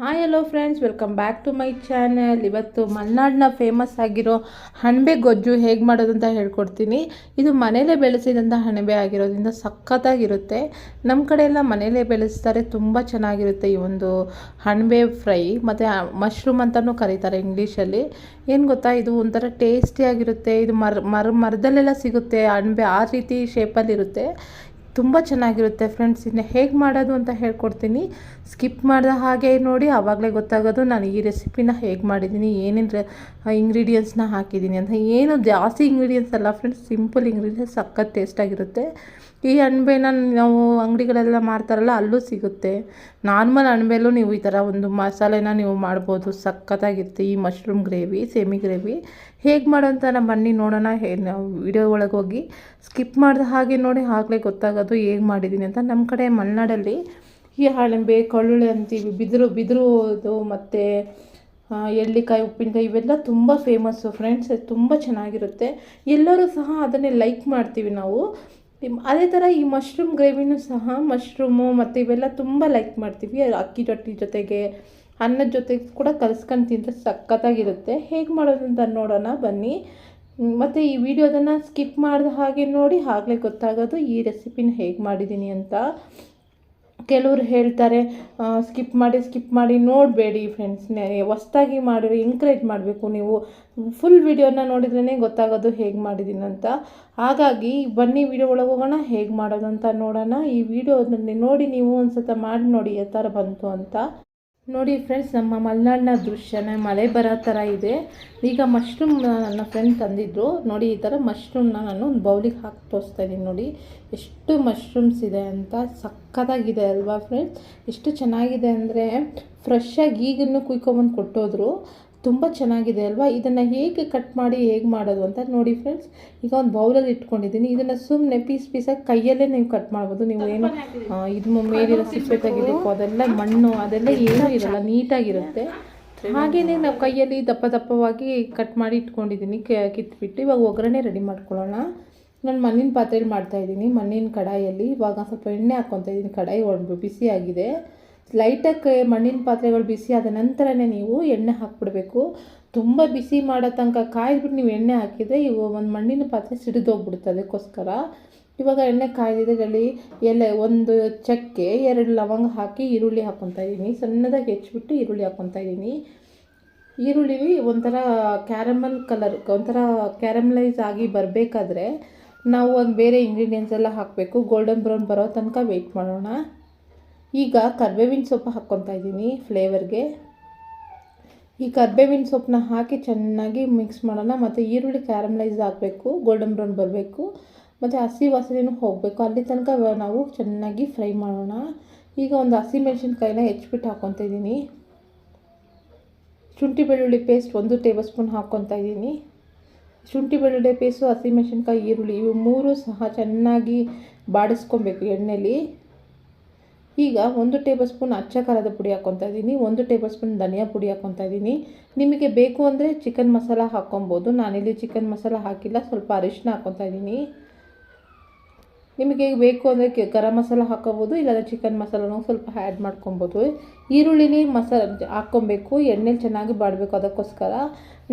Hi hello friends welcome back to my channel ಇವತ್ತು ಮಲೆನಾಡಿನ famous ಆಗಿರೋ ಹಣಬೆ ಗೊಜ್ಜು ಹೇಗೆ ಅಂತ ಹೇಳ್ಕೊಡ್ತೀನಿ. ಇದು ಮನೇಲೇ ಬೆಳೆಸಿದಂಥ ಹಣಬೆ ಆಗಿರೋದ್ರಿಂದ ಸಖತ್ತಾಗಿರುತ್ತೆ. ನಮ್ಮ ಕಡೆ ಎಲ್ಲ ಮನೇಲೇ ಬೆಳೆಸ್ತಾರೆ. ತುಂಬ ಚೆನ್ನಾಗಿರುತ್ತೆ ಈ ಒಂದು ಹಣಬೆ ಫ್ರೈ. ಮತ್ತು ಮಶ್ರೂಮ್ ಅಂತಲೂ ಕರೀತಾರೆ ಇಂಗ್ಲೀಷಲ್ಲಿ. ಏನು ಗೊತ್ತಾ? ಇದು ಒಂಥರ ಟೇಸ್ಟಿಯಾಗಿರುತ್ತೆ ಇದು ಮರ ಮರ, ಮರದಲ್ಲೆಲ್ಲ ಸಿಗುತ್ತೆ. ಹಣಬೆ ಆ ರೀತಿ ಶೇಪಲ್ಲಿರುತ್ತೆ ತುಂಬ ಚೆನ್ನಾಗಿರುತ್ತೆ ಫ್ರೆಂಡ್ಸ್. ಇನ್ನು ಹೇಗೆ ಮಾಡೋದು ಅಂತ ಹೇಳ್ಕೊಡ್ತೀನಿ. ಸ್ಕಿಪ್ ಮಾಡಿದ ಹಾಗೆ ನೋಡಿ ಆವಾಗಲೇ ಗೊತ್ತಾಗೋದು ನಾನು ಈ ರೆಸಿಪಿನ ಹೇಗೆ ಮಾಡಿದ್ದೀನಿ, ಏನೇನು ಇಂಗ್ರೀಡಿಯೆಂಟ್ಸ್ನ ಹಾಕಿದ್ದೀನಿ ಅಂತ. ಏನು ಜಾಸ್ತಿ ಇಂಗ್ರೀಡಿಯೆಂಟ್ಸ್ ಅಲ್ಲ ಫ್ರೆಂಡ್ಸ್, ಸಿಂಪಲ್ ಇಂಗ್ರೀಡಿಯೆಂಟ್ಸ್ ಸಖತ್ ಟೇಸ್ಟಾಗಿರುತ್ತೆ ಈ ಅಣಬೆನ ನಾವು ಅಂಗಡಿಗಳೆಲ್ಲ ಮಾರ್ತಾರಲ್ಲ ಅಲ್ಲೂ ಸಿಗುತ್ತೆ. ನಾರ್ಮಲ್ ಅಣಬೆಲ್ಲೂ ನೀವು ಈ ಥರ ಒಂದು ಮಸಾಲೆನ ನೀವು ಮಾಡ್ಬೋದು. ಸಖತ್ತಾಗಿರುತ್ತೆ ಈ ಮಶ್ರೂಮ್ ಗ್ರೇವಿ, ಸೆಮಿ ಗ್ರೇವಿ. ಹೇಗೆ ನಮ್ಮ ಬನ್ನಿ ನೋಡೋಣ. ಹೇ ವಿಡಿಯೋ ಒಳಗೆ ಹೋಗಿ ಸ್ಕಿಪ್ ಮಾಡಿದ ಹಾಗೆ ನೋಡಿ ಆಗಲೇ ಗೊತ್ತಾಗೋದು ಹೇಗೆ ಮಾಡಿದ್ದೀನಿ ಅಂತ. ನಮ್ಮ ಕಡೆ ಮಲೆನಾಡಲ್ಲಿ ಈ ಅಣಬೆ ಕಳ್ಳುಳ್ಳಿ ಅಂತೀವಿ, ಬಿದಿರು ಬಿದಿರುದು ಮತ್ತು ಎಳ್ಳಿಕಾಯಿ, ಉಪ್ಪಿನಕಾಯಿ ಇವೆಲ್ಲ ತುಂಬ ಫೇಮಸ್ಸು ಫ್ರೆಂಡ್ಸ್ ತುಂಬ ಚೆನ್ನಾಗಿರುತ್ತೆ. ಎಲ್ಲರೂ ಸಹ ಅದನ್ನೇ ಲೈಕ್ ಮಾಡ್ತೀವಿ ನಾವು. ಇಮ್- ಅದೇ ಥರ ಈ ಮಶ್ರೂಮ್ ಗ್ರೇವಿನೂ ಸಹ ಮಶ್ರೂಮು ಮತ್ತು ಇವೆಲ್ಲ ತುಂಬ ಲೈಕ್ ಮಾಡ್ತೀವಿ. ಅಕ್ಕಿ ರೊಟ್ಟಿ ಜೊತೆಗೆ ಅನ್ನದ ಜೊತೆಗೆ ಕೂಡ ಕಲಿಸ್ಕೊಂಡು ತಿಂದರೆ ಸಖತ್ತಾಗಿರುತ್ತೆ. ಹೇಗೆ ಮಾಡೋದು ಅಂತ ನೋಡೋಣ, ಬನ್ನಿ. ಮತ್ತು ಈ ವಿಡಿಯೋದನ್ನು ಸ್ಕಿಪ್ ಮಾಡಿದ ಹಾಗೆ ನೋಡಿ, ಆಗಲೇ ಗೊತ್ತಾಗೋದು ಈ ರೆಸಿಪಿನ ಹೇಗೆ ಮಾಡಿದ್ದೀನಿ ಅಂತ. ಕೆಲವರು ಹೇಳ್ತಾರೆ ಸ್ಕಿಪ್ ಮಾಡಿ ಸ್ಕಿಪ್ ಮಾಡಿ ನೋಡಬೇಡಿ ಫ್ರೆಂಡ್ಸ್ ಹೊಸ್ದಾಗಿ ಮಾಡಿರಿ ಎಂಕರೇಜ್ ಮಾಡಬೇಕು ನೀವು. ಫುಲ್ ವೀಡಿಯೋನ ನೋಡಿದ್ರೇ ಗೊತ್ತಾಗೋದು ಹೇಗೆ ಮಾಡಿದ್ದೀನಿ ಅಂತ ಹಾಗಾಗಿ ಬನ್ನಿ ವಿಡಿಯೋ ಒಳಗೆ ಹೋಗೋಣ, ಹೇಗೆ ಮಾಡೋದು ಅಂತ ನೋಡೋಣ. ಈ ವಿಡಿಯೋದಲ್ಲಿ ನೋಡಿ ನೀವು ಒಂದು ಸತ ಮಾಡಿ ನೋಡಿ ಯಾವ ಥರ ಬಂತು ಅಂತ. ನೋಡಿ ಫ್ರೆಂಡ್ಸ್ ನಮ್ಮ ಮಲೆನಾಡಿನ ದೃಶ್ಯನೇ ಮಳೆ ಬರೋ ಥರ ಇದೆ. ಈಗ ಮಶ್ರೂಮ್ ನನ್ನ ಫ್ರೆಂಡ್ ತಂದಿದ್ರು. ನೋಡಿ, ಈ ಥರ ಮಶ್ರೂಮ್ನ ನಾನು ಒಂದು ಬೌಲಿಗೆ ಹಾಕಿ ತೋರಿಸ್ತಾ ಇದ್ದೀನಿ ನೋಡಿ. ಎಷ್ಟು ಮಶ್ರೂಮ್ಸ್ ಇದೆ ಅಂತ ಸಕ್ಕತ್ತಾಗಿದೆ ಅಲ್ವಾ ಫ್ರೆಂಡ್ಸ್ ಎಷ್ಟು ಚೆನ್ನಾಗಿದೆ ಅಂದರೆ ಫ್ರೆಶ್ಶಾಗಿ ಈಗನ್ನು ಕುಯ್ಕೊಂಬಂದು ಕೊಟ್ಟೋದ್ರು. ತುಂಬ ಚೆನ್ನಾಗಿದೆ ಅಲ್ವಾ? ಇದನ್ನು ಹೇಗೆ ಕಟ್ ಮಾಡಿ ಹೇಗೆ ಮಾಡೋದು ಅಂತ ನೋಡಿ ಫ್ರೆಂಡ್ಸ್ ಈಗ ಒಂದು ಬೌಲಲ್ಲಿ ಇಟ್ಕೊಂಡಿದ್ದೀನಿ. ಇದನ್ನು ಸುಮ್ಮನೆ ಪೀಸ್ ಪೀಸಾಗಿ ಕೈಯಲ್ಲೇ ನೀವು ಕಟ್ ಮಾಡ್ಬೋದು. ನೀವು ಏನು ಇದು ಮೇಲಿರೋ ಸಿಪ್ಪೆ ತೆಗಿಬೇಕು ಅದೆಲ್ಲ ಮಣ್ಣು ಅದೆಲ್ಲ ಏನೂ ಇರಲ್ಲ ನೀಟಾಗಿರುತ್ತೆ. ಹಾಗೆಯೇ ನಾವು ಕೈಯಲ್ಲಿ ದಪ್ಪ ದಪ್ಪವಾಗಿ ಕಟ್ ಮಾಡಿ ಇಟ್ಕೊಂಡಿದ್ದೀನಿ. ಕೆ- ಕಿತ್ಬಿಟ್ಟು ಇವಾಗ ಒಗ್ಗರಣೆ ರೆಡಿ ಮಾಡ್ಕೊಳ್ಳೋಣ. ನಾನು ಮಣ್ಣಿನ ಪಾತ್ರೆಯಲ್ಲಿ ಮಾಡ್ತಾಯಿದ್ದೀನಿ ಮಣ್ಣಿನ ಕಡಾಯಲ್ಲಿ ಇವಾಗ ಸ್ವಲ್ಪ ಎಣ್ಣೆ ಹಾಕ್ಕೊತಾ ಇದ್ದೀನಿ. ಕಡಾಯಿ ಒಂದು ಬಿಸಿಯಾಗಿದೆ ಆಗಿದೆ. ಲೈಟಾಗಿ ಮಣ್ಣಿನ ಪಾತ್ರೆಗಳು ಬಿಸಿ ಆದ ನಂತರನೇ ನೀವು ಎಣ್ಣೆ ಹಾಕ್ಬಿಡ್ಬೇಕು. ತುಂಬ ಬಿಸಿ ಮಾಡೋ ತನಕ ಕಾಯ್ದುಬಿಟ್ಟು ನೀವು ಎಣ್ಣೆ ಹಾಕಿದರೆ ಇವು ಒಂದು ಮಣ್ಣಿನ ಪಾತ್ರೆ ಸಿಡಿದೋಗ್ಬಿಡುತ್ತೆ ಅದಕ್ಕೋಸ್ಕರ. ಇವಾಗ ಎಣ್ಣೆ ಕಾಯ್ದಿದೆ ಇದರಲ್ಲಿ ಎಲೆ ಒಂದು ಚಕ್ಕೆ, ಎರಡು ಲವಂಗ ಹಾಕಿ ಈರುಳ್ಳಿ ಹಾಕ್ಕೊತಾ ಇದ್ದೀನಿ. ಸಣ್ಣದಾಗಿ ಹೆಚ್ಚಿಬಿಟ್ಟು ಈರುಳ್ಳಿ ಹಾಕ್ಕೊತಾ ಇದ್ದೀನಿ. ಈರುಳ್ಳಿ ಒಂಥರ ಕ್ಯಾರಮಲ್ ಕಲರ್, ಒಂಥರ ಕ್ಯಾರಮಲೈಸ್ ಆಗಿ ಬರಬೇಕಾದ್ರೆ ನಾವು ಒಂದು ಬೇರೆ ಇಂಗ್ರೀಡಿಯೆಂಟ್ಸ್ ಎಲ್ಲ ಹಾಕಬೇಕು. ಗೋಲ್ಡನ್ ಬ್ರೌನ್ ಬರೋ ತನಕ ವೆಯ್ಟ್ ಮಾಡೋಣ. ಈಗ ಕರ್ಬೇವಿನ ಸೊಪ್ಪು ಹಾಕ್ಕೊತಾ ಇದ್ದೀನಿ ಫ್ಲೇವರ್ಗೆ ಈ ಕರ್ಬೇವಿನ ಸೊಪ್ಪನ್ನ ಹಾಕಿ ಚೆನ್ನಾಗಿ ಮಿಕ್ಸ್ ಮಾಡೋಣ. ಮತ್ತು ಈರುಳ್ಳಿ ಕ್ಯಾರಮಲೈಸ್ ಆಗಬೇಕು ಗೋಲ್ಡನ್ ಬ್ರೌನ್ ಬರಬೇಕು, ಮತ್ತು ಹಸಿ ವಾಸನೆಯೂ ಹೋಗಬೇಕು. ಅಲ್ಲಿ ತನಕ ನಾವು ಚೆನ್ನಾಗಿ ಫ್ರೈ ಮಾಡೋಣ. ಈಗ ಒಂದು ಹಸಿ ಮೆಣಸಿನ್ಕಾಯಿನ ಹೆಚ್ಚಿಬಿಟ್ಟು ಹಾಕ್ಕೊತಾ ಇದ್ದೀನಿ. ಶುಂಠಿ ಬೆಳ್ಳುಳ್ಳಿ ಪೇಸ್ಟ್ ಒಂದು ಟೇಬಲ್ ಸ್ಪೂನ್ ಹಾಕ್ಕೊತಾ ಇದ್ದೀನಿ. ಶುಂಠಿ ಬೆಳ್ಳುಳ್ಳಿ ಪೇಸ್ಟು ಹಸಿಮೆಣಸಿನ್ಕಾಯಿ ಈರುಳ್ಳಿ ಇವು ಮೂರು ಸಹ ಚೆನ್ನಾಗಿ ಬಾಡಿಸ್ಕೊಬೇಕು ಎಣ್ಣೆಲಿ. ಈಗ ಒಂದು ಟೇಬಲ್ ಸ್ಪೂನ್ ಅಚ್ಚ ಖಾರದ ಪುಡಿ ಹಾಕ್ಕೊತಾ ಇದ್ದೀನಿ, ಒಂದು ಟೇಬಲ್ ಸ್ಪೂನ್ ಧನಿಯಾ ಪುಡಿ ಹಾಕ್ಕೊತಾ ಇದ್ದೀನಿ. ನಿಮಗೆ ಬೇಕು ಅಂದರೆ ಚಿಕನ್ ಮಸಾಲ ಹಾಕ್ಕೊಬೋದು. ನಾನಿಲ್ಲಿ ಚಿಕನ್ ಮಸಾಲ ಹಾಕಿಲ್ಲ, ಸ್ವಲ್ಪ ಅರಿಶಿನ ಹಾಕ್ಕೊತಾ ಇದ್ದೀನಿ. ನಿಮಗೆ ಬೇಕು ಅಂದರೆ ಗರಂ ಮಸಾಲ ಹಾಕೋಬೋದು ಇಲ್ಲಾಂದರೆ ಚಿಕನ್ ಮಸಾಲನೂ ಸ್ವಲ್ಪ ಆ್ಯಡ್ ಮಾಡ್ಕೊಬೋದು. ಈರುಳ್ಳಿಲಿ ಮಸಾಲ ಹಾಕ್ಕೊಬೇಕು, ಎಣ್ಣೆಲಿ ಚೆನ್ನಾಗಿ ಬಾಡಬೇಕು ಅದಕ್ಕೋಸ್ಕರ.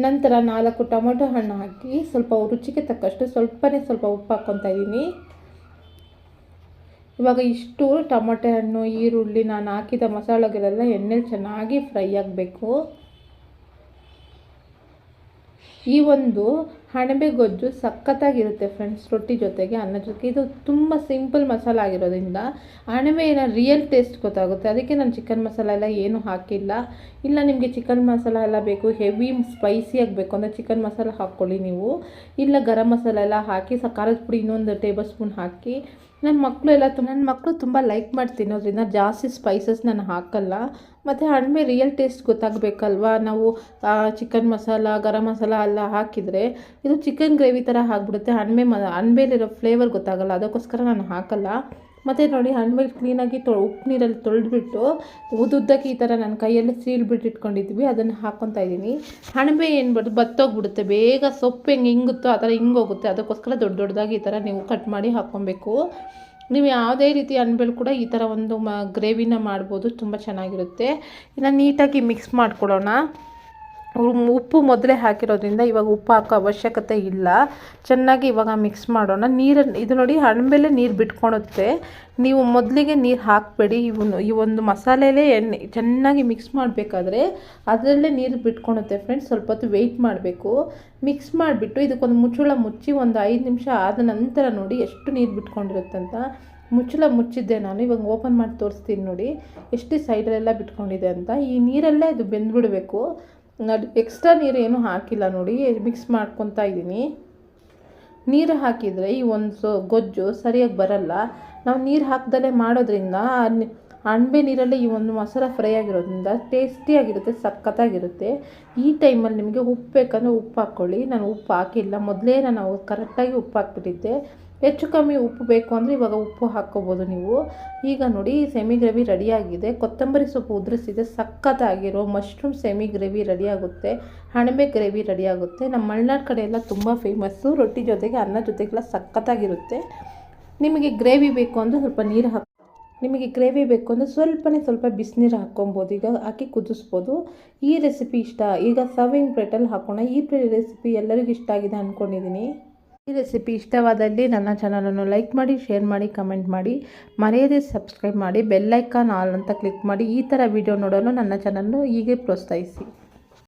ನಂತರ ನಾಲ್ಕು ಟೊಮೊಟೊ ಹಣ್ಣು ಹಾಕಿ ಸ್ವಲ್ಪ ರುಚಿಗೆ ತಕ್ಕಷ್ಟು ಸ್ವಲ್ಪನೇ ಸ್ವಲ್ಪ ಉಪ್ಪು ಹಾಕ್ಕೊತಾ ಇದ್ದೀನಿ. ಇವಾಗ ಇಷ್ಟು ಟೊಮೊಟೊ ಹಣ್ಣು, ಈರುಳ್ಳಿ ನಾನು ಹಾಕಿದ ಮಸಾಲೆಗಳೆಲ್ಲ ಎಣ್ಣೆಲಿ ಚೆನ್ನಾಗಿ ಫ್ರೈ ಆಗಬೇಕು. ಈ ಒಂದು ಹಣಬೆ ಗೊಜ್ಜು ಸಖತ್ತಾಗಿರುತ್ತೆ ಫ್ರೆಂಡ್ಸ್ ರೊಟ್ಟಿ ಜೊತೆಗೆ, ಅನ್ನ ಜೊತೆಗೆ. ಇದು ತುಂಬ ಸಿಂಪಲ್ ಮಸಾಲ ಆಗಿರೋದ್ರಿಂದ ಅಣಬೆನ ರಿಯಲ್ ಟೇಸ್ಟ್ ಗೊತ್ತಾಗುತ್ತೆ. ಅದಕ್ಕೆ ನಾನು ಚಿಕನ್ ಮಸಾಲ ಎಲ್ಲ ಏನೂ ಹಾಕಿಲ್ಲ. ಇಲ್ಲ, ನಿಮಗೆ ಚಿಕನ್ ಮಸಾಲ ಎಲ್ಲ ಬೇಕು ಹೆವಿ ಸ್ಪೈಸಿಯಾಗಿ ಬೇಕು ಅಂದರೆ ಚಿಕನ್ ಮಸಾಲ ಹಾಕ್ಕೊಳ್ಳಿ ನೀವು. ಇಲ್ಲ, ಗರಂ ಮಸಾಲ ಎಲ್ಲ ಹಾಕಿ ಸ ಪುಡಿ ಇನ್ನೊಂದು ಟೇಬಲ್ ಸ್ಪೂನ್ ಹಾಕಿ ನನ್ನ ಮಕ್ಕಳು ಎಲ್ಲ ತುಂಬ ನನ್ನ ಮಕ್ಕಳು ತುಂಬ ಲೈಕ್ ಮಾಡಿ ತಿನ್ನೋದ್ರಿಂದ ಜಾಸ್ತಿ ಸ್ಪೈಸಸ್ ನಾನು ಹಾಕಲ್ಲ. ಮತ್ತು ಹಣ್ಮೆ ರಿಯಲ್ ಟೇಸ್ಟ್ ಗೊತ್ತಾಗಬೇಕಲ್ವಾ? ನಾವು ಚಿಕನ್ ಮಸಾಲ, ಗರಂ ಮಸಾಲ ಎಲ್ಲ ಹಾಕಿದರೆ ಇದು ಚಿಕನ್ ಗ್ರೇವಿ ಥರ ಆಗಿಬಿಡುತ್ತೆ. ಹಣ್ಮೆ ಮ ಅಣಬೆಲಿರೋ ಫ್ಲೇವರ್ ಗೊತ್ತಾಗಲ್ಲ. ಅದಕ್ಕೋಸ್ಕರ ನಾನು ಹಾಕಲ್ಲ. ಮತ್ತು ನೋಡಿ ಅಣಬೆ ಕ್ಲೀನಾಗಿ ತೊ ಉಪ್ಪು ನೀರಲ್ಲಿ ತೊಳೆದ್ಬಿಟ್ಟು ಉದ್ದುದ್ದಕ್ಕೆ ಈ ಥರ ನನ್ನ ಕೈಯಲ್ಲಿ ಸೀಳ್ಬಿಟ್ಟು ಇಟ್ಕೊಂಡಿದ್ವಿ. ಅದನ್ನು ಹಾಕ್ಕೊತಾ ಇದ್ದೀನಿ. ಹಣಬೆ ಏನು ಬರ್ತದೆ ಬತ್ತೋಗ್ಬಿಡುತ್ತೆ. ಬೇಗ ಸೊಪ್ಪು ಹೆಂಗೆ ಹಿಂಗುತ್ತೋ ಆ ಥರ ಹಿಂಗೋಗುತ್ತೆ ಅದಕ್ಕೋಸ್ಕರ ದೊಡ್ಡ ದೊಡ್ಡದಾಗಿ ಈ ಥರ ನೀವು ಕಟ್ ಮಾಡಿ ಹಾಕ್ಕೊಬೇಕು ನೀವು ಯಾವುದೇ ರೀತಿ ಅನ್ಬೇಳು ಕೂಡ ಈ ಥರ ಒಂದು ಮ ಗ್ರೇವಿನ ಮಾಡ್ಬೋದು. ತುಂಬ ಚೆನ್ನಾಗಿರುತ್ತೆ. ಇನ್ನು ನೀಟಾಗಿ ಮಿಕ್ಸ್ ಮಾಡ್ಕೊಳ್ಳೋಣ. ಉ- ಉಪ್ಪು ಮೊದಲೇ ಹಾಕಿರೋದ್ರಿಂದ ಇವಾಗ ಉಪ್ಪು ಹಾಕೋ ಅವಶ್ಯಕತೆ ಇಲ್ಲ. ಚೆನ್ನಾಗಿ ಇವಾಗ ಮಿಕ್ಸ್ ಮಾಡೋಣ. ನೀರನ್ನು ಇದು ನೋಡಿ ಹಣ್ಣು ನೀರು ಬಿಟ್ಕೊಳುತ್ತೆ. ನೀವು ಮೊದಲಿಗೆ ನೀರು ಹಾಕಬೇಡಿ. ಇವನು ಈ ಒಂದು ಮಸಾಲೆಲೇ ಎಣ್ಣೆ ಚೆನ್ನಾಗಿ ಮಿಕ್ಸ್ ಮಾಡಬೇಕಾದ್ರೆ ಅದರಲ್ಲೇ ನೀರು ಬಿಟ್ಕೊಳುತ್ತೆ ಫ್ರೆಂಡ್ಸ್ ಸ್ವಲ್ಪ ಹೊತ್ತು ವೆಯ್ಟ್ ಮಾಡಬೇಕು. ಮಿಕ್ಸ್ ಮಾಡಿಬಿಟ್ಟು ಇದಕ್ಕೊಂದು ಮುಚ್ಚಳ ಮುಚ್ಚಿ ಒಂದು ಐದು ನಿಮಿಷ ಆದ ನಂತರ ನೋಡಿ ಎಷ್ಟು ನೀರು ಬಿಟ್ಕೊಂಡಿರುತ್ತೆ ಅಂತ. ಮುಚ್ಚಳ ಮುಚ್ಚಿದ್ದೆ ನಾನು. ಇವಾಗ ಓಪನ್ ಮಾಡಿ ತೋರಿಸ್ತೀನಿ ನೋಡಿ. ಎಷ್ಟು ಸೈಡಲ್ಲೆಲ್ಲ ಬಿಟ್ಕೊಂಡಿದೆ ಅಂತ. ಈ ನೀರಲ್ಲೇ ಅದು ಬೆಂದ್ಬಿಡಬೇಕು. ನೋಡಿ ಎಕ್ಸ್ಟ್ರಾ ನೀರು ಏನೂ ಹಾಕಿಲ್ಲ ನೋಡಿ ಮಿಕ್ಸ್ ಮಾಡ್ಕೊತಾ ಇದ್ದೀನಿ. ನೀರು ಹಾಕಿದರೆ ಈ ಒಂದು ಗೊಜ್ಜು ಸರಿಯಾಗಿ ಬರಲ್ಲ. ನಾವು ನೀರು ಹಾಕ್ದಲೇ ಮಾಡೋದ್ರಿಂದ ಅಣಬೆ ನೀರಲ್ಲೇ ಈ ಒಂದು ಮಸಾಲ ಫ್ರೈ ಆಗಿರೋದ್ರಿಂದ ಟೇಸ್ಟಿಯಾಗಿರುತ್ತೆ ಸಖತ್ತಾಗಿರುತ್ತೆ. ಈ ಟೈಮಲ್ಲಿ ನಿಮಗೆ ಉಪ್ಪು ಬೇಕಂದರೆ ಉಪ್ಪು ಹಾಕ್ಕೊಳ್ಳಿ. ನಾನು ಉಪ್ಪು ಹಾಕಿಲ್ಲ. ಮೊದಲೇ ನಾನು ಕರೆಕ್ಟಾಗಿ ಉಪ್ಪು ಹಾಕ್ಬಿಟ್ಟಿದ್ದೆ. ಹೆಚ್ಚು ಕಮ್ಮಿ ಉಪ್ಪು ಬೇಕು ಅಂದರೆ ಇವಾಗ ಉಪ್ಪು ಹಾಕ್ಕೋಬೋದು ನೀವು. ಈಗ ನೋಡಿ ಸೆಮಿ ಗ್ರೇವಿ ರೆಡಿಯಾಗಿದೆ. ಕೊತ್ತಂಬರಿ ಸೊಪ್ಪು ಉದುರಿಸಿದೆ ಸಖತ್ತಾಗಿರೋ ಮಶ್ರೂಮ್ ಸೆಮಿ ಗ್ರೇವಿ ರೆಡಿಯಾಗುತ್ತೆ. ಹಣಬೆ ಗ್ರೇವಿ ರೆಡಿಯಾಗುತ್ತೆ. ನಮ್ಮ ಮಲೆನಾಡು ಕಡೆ ಎಲ್ಲ ತುಂಬ ಫೇಮಸ್ಸು ರೊಟ್ಟಿ ಜೊತೆಗೆ ಅನ್ನ ಜೊತೆಗೆಲ್ಲ ಸಖತ್ತಾಗಿರುತ್ತೆ. ನಿಮಗೆ ಗ್ರೇವಿ ಬೇಕು ಅಂದರೆ ಸ್ವಲ್ಪ ನೀರು ಹಾಕಿ ನಿಮಗೆ ಗ್ರೇವಿ ಬೇಕು ಅಂದರೆ ಸ್ವಲ್ಪನೇ ಸ್ವಲ್ಪ ಬಿಸಿನೀರು ಹಾಕ್ಕೊಬೋದು. ಈಗ ಹಾಕಿ ಕುದಿಸ್ಬೋದು. ಈ ರೆಸಿಪಿ ಇಷ್ಟ. ಈಗ ಸರ್ವಿಂಗ್ ಪ್ಲೇಟಲ್ಲಿ ಹಾಕೋಣ. ಈ ರೆಸಿಪಿ ಎಲ್ಲರಿಗೂ ಇಷ್ಟ ಆಗಿದೆ ಅಂದ್ಕೊಂಡಿದ್ದೀನಿ ಈ ರೆಸಿಪಿ ಇಷ್ಟವಾದಲ್ಲಿ ನನ್ನ ಚಾನಲನ್ನು ಲೈಕ್ ಮಾಡಿ, ಶೇರ್ ಮಾಡಿ, ಕಮೆಂಟ್ ಮಾಡಿ. ಮರೆಯದೇ ಸಬ್ಸ್ಕ್ರೈಬ್ ಮಾಡಿ ಬೆಲ್ಲೈಕಾನ್ ಆಲ್ ಅಂತ ಕ್ಲಿಕ್ ಮಾಡಿ. ಈ ಥರ ವಿಡಿಯೋ ನೋಡಲು ನನ್ನ ಚಾನಲನ್ನು ಹೀಗೆ ಪ್ರೋತ್ಸಾಹಿಸಿ.